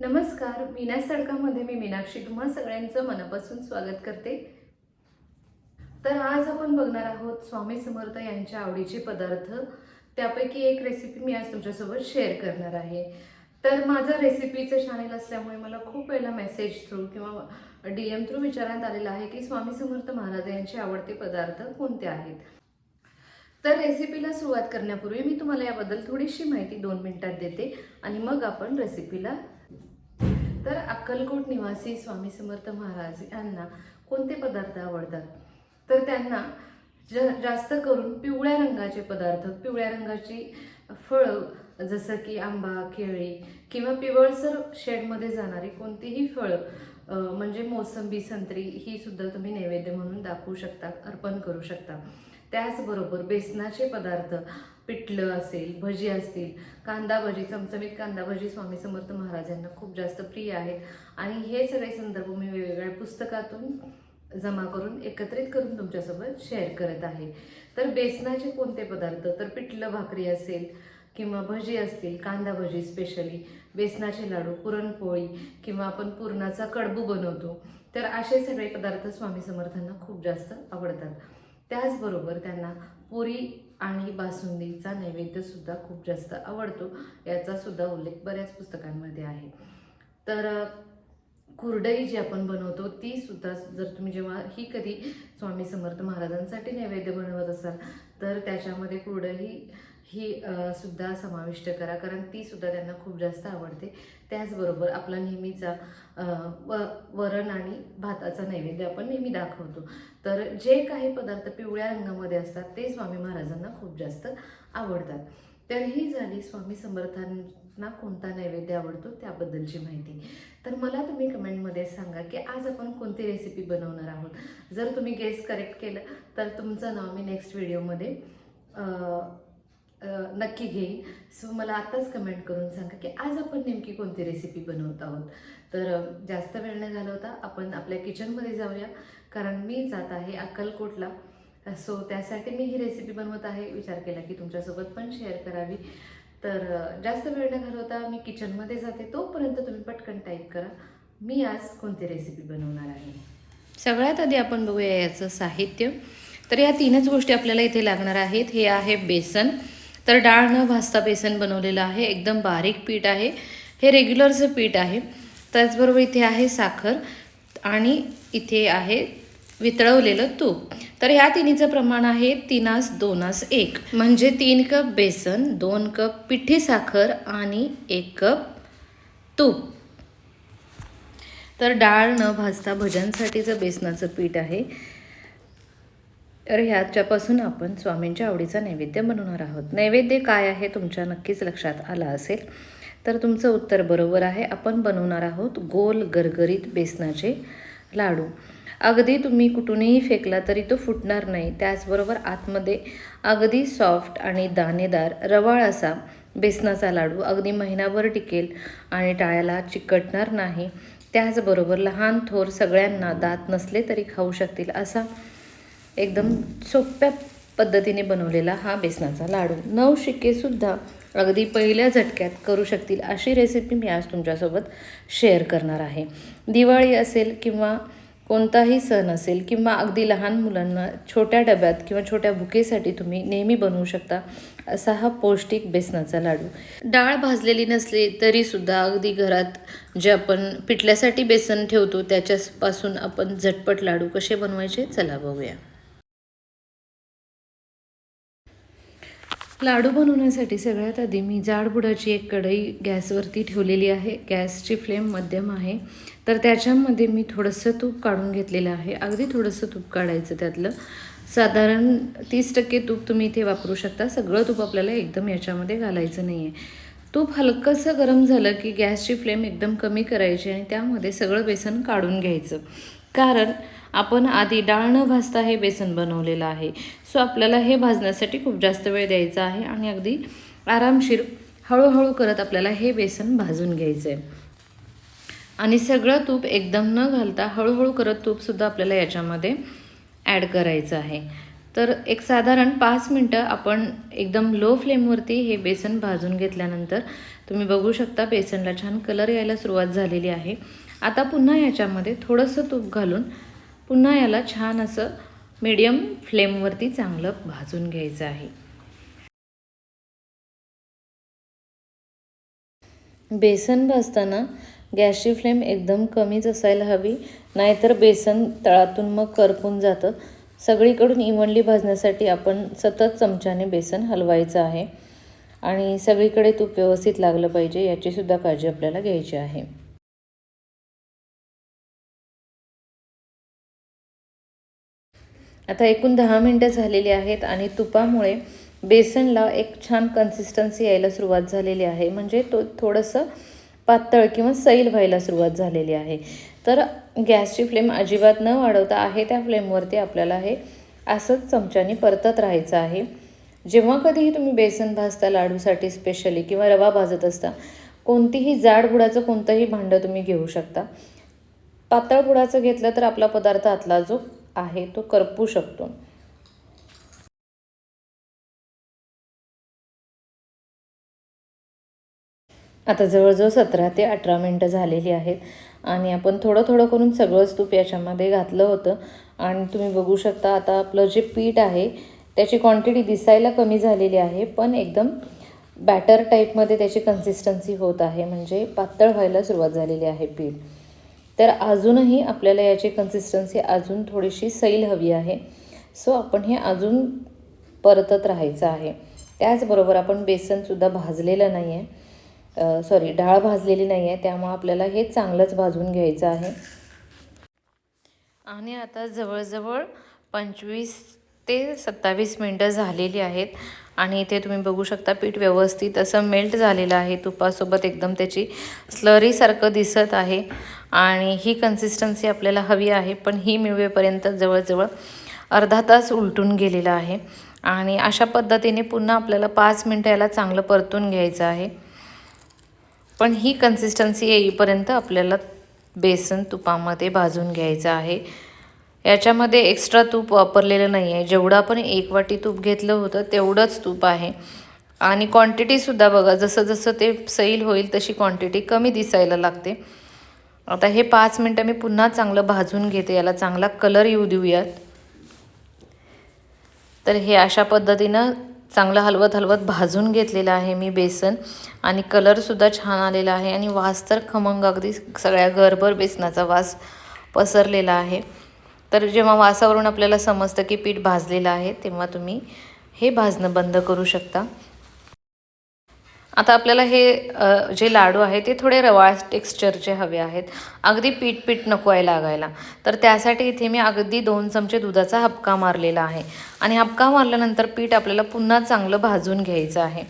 नमस्कार मीनास तडकामध्ये मी मीनाक्षी तुम्हा सगळ्यांचं मनापासून स्वागत करते. तर आज आपण बघणार आहोत स्वामी समर्थ यांच्या आवडीचे पदार्थ. त्यापैकी एक रेसिपी मी आज तुमच्यासोबत शेअर करणार आहे. तर माझं रेसिपीचं चॅनेल असल्यामुळे मला खूप वेळेला मेसेज थ्रू किंवा डी एम थ्रू विचारण्यात आलेलं आहे की स्वामी समर्थ महाराज यांचे आवडते पदार्थ कोणते आहेत? तर रेसिपीला सुरुवात करण्यापूर्वी मी तुम्हाला याबद्दल थोडीशी माहिती दोन मिनिटात देते आणि मग आपण रेसिपीला तर अक्कलकोट निवासी स्वामी समर्थ महाराज यांना कोणते पदार्थ आवडतात? तर त्यांना ज जास्त करून पिवळ्या रंगाचे पदार्थ पिवळ्या रंगाची फळं जसं की आंबा केळी किंवा पिवळसर शेडमध्ये जाणारी कोणतीही फळं म्हणजे मोसंबी संत्री ही सुद्धा तुम्ही नैवेद्य म्हणून दाखवू शकता अर्पण करू शकता. त्याचबरोबर बेसनाचे पदार्थ पिठलं असेल भजी असतील कांदा भजी चमचमीत कांदा भजी स्वामी समर्थ महाराजांना खूप जास्त प्रिय आहेत. आणि हे सगळे संदर्भ मी वेगवेगळ्या पुस्तकातून जमा करून एकत्रित करून तुमच्यासोबत शेअर करत आहे. तर बेसनाचे कोणते पदार्थ? तर पिठलं भाकरी असेल किंवा भजी असतील कांदा भजी स्पेशली बेसनाचे लाडू पुरणपोळी किंवा आपण पुरणाचा कडबू बनवतो तर असे सगळे पदार्थ स्वामी समर्थांना खूप जास्त आवडतात. त्याचबरोबर त्यांना पुरी आणि बासुंदीचा नैवेद्यसुद्धा खूप जास्त आवडतो याचासुद्धा उल्लेख बऱ्याच पुस्तकांमध्ये आहे. तर कुरडई जी आपण बनवतो ती सुद्धा जर तुम्ही जेव्हा ही कधी स्वामी समर्थ महाराजांसाठी नैवेद्य बनवत असाल तर त्याच्यामध्ये कुरडई ही सुद्धा समाविष्ट करा कारण ती सुद्धा त्यांना खूप जास्त आवडते. त्याचबरोबर आपला नेहमीचा व वरण आणि भाताचा नैवेद्य आपण नेहमी दाखवतो. तर जे काही पदार्थ पिवळ्या रंगामध्ये असतात ते स्वामी महाराजांना खूप जास्त आवडतात. तर ही झाली स्वामी समर्थांना कोणता नैवेद्य आवडतो त्याबद्दलची माहिती. तर मला तुम्ही कमेंटमध्ये सांगा की आज आपण कोणती रेसिपी बनवणार आहोत. जर तुम्ही गेस करेक्ट केलं तर तुमचं नाव मी नेक्स्ट व्हिडिओमध्ये नक्की घेईन. सो मला आत्ताच कमेंट करून सांगा की आज आपण नेमकी कोणती रेसिपी बनवत आहोत? तर जास्त वेळ नाही झाला होता आपण आपल्या किचनमध्ये जाऊया. कारण मी जात आहे अक्कलकोटला. सो त्यासाठी मी ही रेसिपी बनवत आहे. विचार केला की तुमच्यासोबत पण शेअर करावी. तर जास्त वेळ न घालवता मी किचनमध्ये जाते. तोपर्यंत तुम्ही पटकन टाईप करा. मी आज कोणती रेसिपी बनवणार आहे? सगळ्यात आधी आपण बघूया याचं साहित्य. तर या तीनच गोष्टी आपल्याला इथे लागणार आहेत. हे आहे बेसन तर डाळ न भाजता बेसन बनवलेलं आहे. एकदम बारीक पीठ आहे. हे रेग्युलरचं पीठ आहे. त्याचबरोबर इथे आहे साखर आणि इथे आहे वितळवलेलं तूप. तर ह्या तिन्हीचं प्रमाण आहे तीनास दोनास एक. म्हणजे तीन कप बेसन दोन कप पिठी साखर आणि एक कप तूप. तर डाळ न भाजता भजनसाठीचं बेसनाचं पीठ आहे. तर ह्याच्यापासून आपण स्वामींच्या आवडीचा नैवेद्य बनवणार आहोत. नैवेद्य काय आहे तुमच्या नक्कीच लक्षात आलं असेल. तर तुमचं उत्तर बरोबर आहे. आपण बनवणार आहोत गोल गरगरीत बेसनाचे लाडू. अगदी तुम्ही कुठूनही फेकला तरी तो फुटणार नाही. त्याचबरोबर आतमध्ये अगदी सॉफ्ट आणि दाणेदार रवाळ असा बेसनाचा लाडू अगदी महिनाभर टिकेल आणि टाळ्याला चिकटणार नाही. त्याचबरोबर लहान थोर सगळ्यांना दात नसले तरी खाऊ शकतील असा एकदम सोप्या पद्धतीने बनवलेला हा बेसनाचा लाडू. नऊ शिक्केसुद्धा अगदी पहिल्या झटक्यात करू शकतील अशी रेसिपी मी आज तुमच्यासोबत शेअर करणार आहे. दिवाळी असेल किंवा कोणताही सण असेल किंवा अगदी लहान मुलांना छोट्या डब्यात किंवा छोट्या भुकेसाठी तुम्ही नेहमी बनवू शकता असा हा पौष्टिक बेसनाचा लाडू. डाळ भाजलेली नसली तरीसुद्धा अगदी घरात जे आपण पिठल्यासाठी बेसन ठेवतो त्याच्यापासून आपण झटपट लाडू कसे बनवायचे चला बघूया. लाडू बनवण्यासाठी सगळ्यात आधी मी जाडबुडाची एक कढई गॅसवरती ठेवलेली आहे. गॅसची फ्लेम मध्यम आहे. तर त्याच्यामध्ये मी थोडंसं तूप काढून घेतलेलं आहे. अगदी थोडंसं तूप काढायचं त्यातलं. साधारण तीस टक्के तूप तुम्ही इथे वापरू शकता. सगळं तूप आपल्याला एकदम याच्यामध्ये घालायचं नाही आहे तूप हलकंसं गरम झालं की गॅसची फ्लेम एकदम कमी करायची आणि त्यामध्ये सगळं बेसन काढून घ्यायचं. कारण आपण आधी डाळ न भाजता हे बेसन बनवलेलं आहे. सो आपल्याला हे भाजण्यासाठी खूप जास्त वेळ द्यायचा आहे आणि अगदी आरामशीर हळूहळू करत आपल्याला हे बेसन भाजून घ्यायचं आहे आणि सगळं तूप एकदम न घालता हळूहळू करत तूपसुद्धा आपल्याला याच्यामध्ये ॲड करायचं आहे. तर एक साधारण पाच मिनटं आपण एकदम लो फ्लेमवरती हे बेसन भाजून घेतल्यानंतर तुम्ही बघू शकता बेसनला छान कलर यायला सुरुवात झालेली आहे. आता पुन्हा याच्यामध्ये थोडंसं तूप घालून पुन्हा याला छान असं मीडियम फ्लेमवरती चांगलं भाजून घ्यायचं आहे. बेसन भाजताना गॅसची फ्लेम एकदम कमीच असायला हवी नाहीतर बेसन तळातून मग करपून जातं. सगळीकडून इव्हनली भाजण्यासाठी आपण सतत चमच्याने बेसन हलवायचं आहे. आणि सगळीकडे तूप व्यवस्थित लागलं पाहिजे याचीसुद्धा काळजी आपल्याला घ्यायची आहे. आता एकूण दहा मिनटं झालेली आहेत आणि तुपामुळे बेसनला एक छान कन्सिस्टन्सी यायला सुरुवात झालेली आहे. म्हणजे तो थोडंसं पातळ किंवा सैल व्हायला सुरुवात झालेली आहे. तर गॅसची फ्लेम अजिबात न वाढवता आहे त्या फ्लेमवरती आपल्याला हे असंच चमच्याने परतत राहायचं आहे. जेव्हा कधीही तुम्ही बेसन भाजता लाडूसाठी स्पेशली किंवा रवा भाजत असता कोणतीही जाड बुडाचं कोणतंही भांडं तुम्ही घेऊ शकता. पातळ बुडाचं घेतलं तर आपला पदार्थ आतला जो आहे तो करपू शकतो. आता जवळजवळ सतरा ते अठरा मिनटं झालेली आहेत आणि आपण थोडं थोडं करून सगळंच तूप याच्यामध्ये घातलं होतं. आणि तुम्ही बघू शकता आता आपलं जे पीठ आहे त्याची क्वांटिटी दिसायला कमी झालेली आहे पण एकदम बॅटर टाईपमध्ये त्याची कन्सिस्टन्सी होत आहे. म्हणजे पातळ व्हायला सुरुवात झालेली आहे पीठ. तर अजूनही आपल्याला याची कन्सिस्टन्सी अजून थोडीशी सैल हवी आहे. सो आपण हे अजून परतत राहायचं आहे. त्याचबरोबर आपण बेसनसुद्धा भाजलेलं नाही आहे सॉरी डाळ भाजलेली नाही आहे त्यामुळं आपल्याला हे चांगलंच भाजून घ्यायचं आहे. आणि आता जवळजवळ पंचवीस ते सत्तावीस मिनटं झालेली आहेत. आणि इथे तुम्ही बघू शकता पीठ व्यवस्थित असं मेल्ट झालेलं आहे. तुपासोबत एकदम त्याची स्लरीसारखं दिसत आहे. आणि ही कन्सिस्टन्सी आपल्याला हवी आहे पण ही मिळवेपर्यंत जवळजवळ अर्धा तास उलटून गेलेला आहे. आणि अशा पद्धतीने पुन्हा आपल्याला पाच मिनटं याला चांगलं परतून घ्यायचं आहे. पण ही कन्सिस्टन्सी येईपर्यंत आपल्याला बेसन तुपामध्ये भाजून घ्यायचं आहे. याच्यामध्ये एक्स्ट्रा तूप वापरलेलं नाही आहे जेवढं आपण एक वाटी तूप घेतलं होतं तेवढंच तूप आहे. आणि क्वांटिटीसुद्धा बघा जसं जसं ते सैल होईल तशी क्वांटिटी कमी दिसायला लागते. आता हे पाच मिनटं मी पुन्हा चांगलं भाजून घेते याला चांगला कलर येऊ देऊयात. तर हे अशा पद्धतीनं चांगलं हलवत हलवत भाजून घेतलेलं आहे मी बेसन. आणि कलरसुद्धा छान आलेला आहे आणि वास तर खमंग अगदी सगळ्या घरभर बेसनाचा वास पसरलेला आहे. तर जेव्हा वासावरून आपल्याला समजतं की पीठ भाजलेलं आहे तेव्हा तुम्ही हे भाजणं बंद करू शकता. आता आपल्याला हे जे लाडू आहे ते थोडे रवाळ टेक्स्चरचे हवे आहेत. अगदी पीठ पीठ नको आहे लागायला. तर त्यासाठी इथे मी अगदी दोन चमचे दुधाचा हपका मारलेला आहे. आणि हपका मारल्यानंतर पीठ आपल्याला पुन्हा चांगलं भाजून घ्यायचं आहे.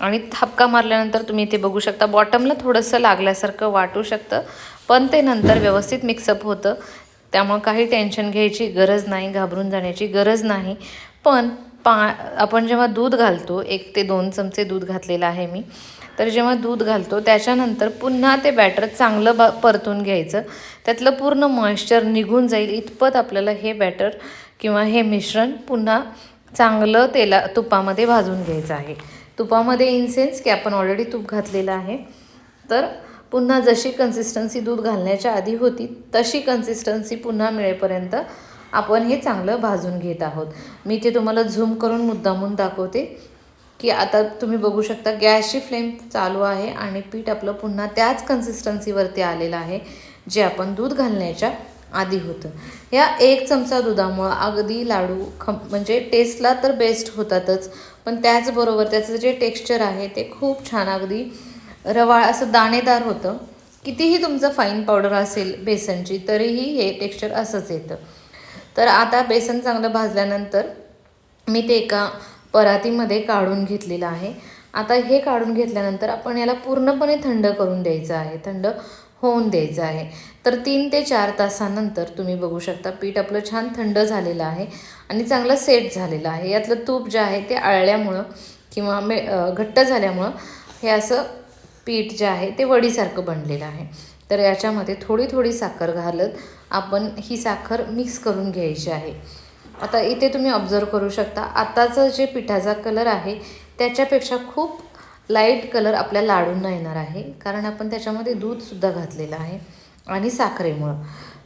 आणि हपका मारल्यानंतर तुम्ही इथे बघू शकता बॉटमला थोडंसं लागल्यासारखं वाटू शकतं पण ते नंतर व्यवस्थित मिक्सअप होतं. त्यामुळं काही टेन्शन घ्यायची गरज नाही घाबरून जाण्याची गरज नाही. पण पा आपण जेव्हा दूध घालतो एक ते दोन चमचे दूध घातलेलं आहे मी तर जेव्हा दूध घालतो त्याच्यानंतर पुन्हा ते बॅटर चांगलं ब परतून घ्यायचं. त्यातलं पूर्ण मॉइश्चर निघून जाईल इतपत आपल्याला हे बॅटर किंवा हे मिश्रण पुन्हा चांगलं तेला तुपामध्ये भाजून घ्यायचं आहे. तुपामध्ये इन सेन्स की आपण ऑलरेडी तूप घातलेलं आहे. तर पुन्हा जशी कन्सिस्टन्सी दूध घालण्याच्या आधी होती तशी कन्सिस्टन्सी पुन्हा मिळेपर्यंत आपण हे चांगलं भाजून घेत आहोत. मी ते तुम्हाला झूम करून मुद्दामून दाखवते की आता तुम्ही बघू शकता गॅसची फ्लेम चालू आहे आणि पीठ आपलं पुन्हा त्याच कन्सिस्टन्सीवरती आलेलं आहे जे आपण दूध घालण्याच्या आधी होतं. या एक चमचा दुधामुळं अगदी लाडू खम म्हणजे टेस्टला तर बेस्ट होतातच पण त्याचबरोबर त्याचं जे टेक्स्चर आहे ते खूप छान अगदी रवाळ असं दाणेदार होतं. कितीही तुमचं फाईन पावडर असेल बेसनची तरीही हे टेक्स्चर असंच येतं. तर आता बेसन चांगलं भाजल्यानंतर मी ते एका परातीमध्ये काढून घेतलेलं आहे. आता हे काढून घेतल्यानंतर आपण याला पूर्णपणे थंड करून द्यायचं आहे. थंड होऊन द्यायचं आहे. तर तीन ते चार तासानंतर तुम्ही बघू शकता पीठ आपलं छान थंड झालेलं आहे आणि चांगलं सेट झालेलं आहे. यातलं तूप जे आहे ते आळल्यामुळं किंवा मे घट्ट झाल्यामुळं हे असं पीठ जे आहे ते वडीसारखं बनलेलं आहे. तर याच्यामध्ये थोडी थोडी साखर घालत आपण ही साखर मिक्स करून घ्यायची आहे. आता इथे तुम्ही ऑब्झर्व करू शकता आताचं जे पिठाचा कलर आहे त्याच्यापेक्षा खूप लाइट कलर आपल्या लाडूंना येणार आहे. कारण आपण त्याच्यामध्ये दूधसुद्धा घातलेलं आहे आणि साखरेमुळं.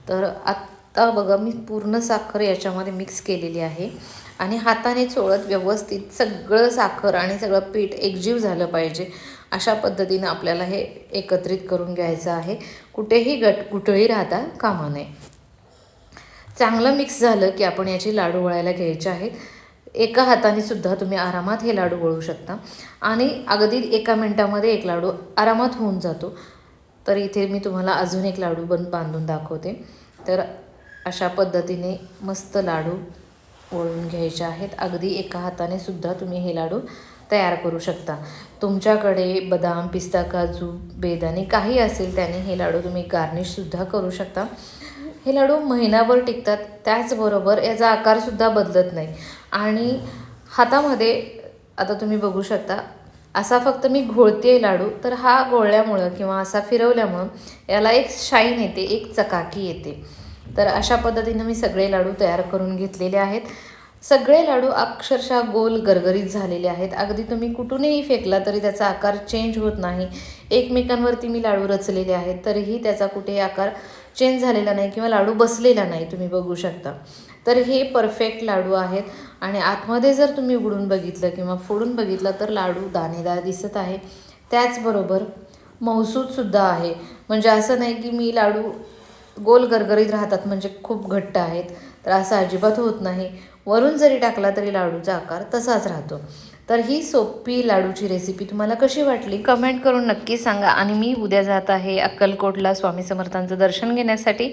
तर आत्ता बघा मी पूर्ण साखर याच्यामध्ये मिक्स केलेली आहे. आणि हाताने चोळत व्यवस्थित सगळं साखर आणि सगळं पीठ एकजीव झालं पाहिजे. अशा पद्धतीनं आपल्याला हे एकत्रित करून घ्यायचं आहे. कुठेही गट कुठेही राहता कामा नये. चांगलं मिक्स झालं की आपण याची लाडू वळायला घ्यायचे आहेत. एका हाताने सुद्धा तुम्ही आरामात हे लाडू वळू शकता. आणि अगदी एका मिनटामध्ये एक लाडू आरामात होऊन जातो. तर इथे मी तुम्हाला अजून एक लाडू बन बांधून दाखवते. तर अशा पद्धतीने मस्त लाडू वळून घ्यायचे आहेत. अगदी एका हाताने सुद्धा तुम्ही हे लाडू तयार करू शकता. तुमच्याकडे बदाम पिस्ता काजू बेदाणे काही असेल त्याने हे लाडू तुम्ही गार्निशसुद्धा करू शकता. हे लाडू महिनाभर टिकतात त्याचबरोबर याचा आकारसुद्धा बदलत नाही. आणि हातामध्ये आता तुम्ही बघू शकता असा फक्त मी घोळते लाडू तर हा गोळल्यामुळं किंवा असा फिरवल्यामुळं याला एक शाईन येते एक चकाकी येते. तर अशा पद्धतीनं मी सगळे लाडू तयार करून घेतलेले आहेत. सगळे लाडू अक्षरशः गोल गरगरीत झालेले आहेत. अगदी तुम्ही कुठूनही फेकला तरी त्याचा आकार चेंज होत नाही. एकमेकांवरती मी लाडू रचलेले आहेत तरीही त्याचा कुठेही आकार चेंज झालेला नाही किंवा लाडू बसलेला नाही तुम्ही बघू शकता. तर हे परफेक्ट लाडू आहेत आणि आतमध्ये जर तुम्ही उघडून बघितलं किंवा फोडून बघितलं तर लाडू दाणेदार दिसत आहे त्याचबरोबर मौसूदसुद्धा आहे. म्हणजे असं नाही की मी लाडू गोल गरगरीत राहतात म्हणजे खूप घट्ट आहेत. तर असं अजिबात होत नाही. वरून जरी टाकला तरी लाडूचा आकार तसाच राहतो. तर ही सोपी लाडूची रेसिपी तुम्हाला कशी वाटली? कमेंट करून नक्की सांगा. आणि मी उद्या जात आहे अक्कलकोटला स्वामी समर्थांचं दर्शन घेण्यासाठी.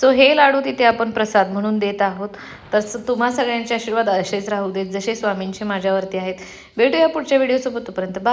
सो हे लाडू तिथे आपण प्रसाद म्हणून देत आहोत. तर तुम्हा सगळ्यांचे आशीर्वाद असेच राहू देत जसे स्वामींचे माझ्यावरती आहेत. भेटूया पुढच्या व्हिडिओसोबत तोपर्यंत बा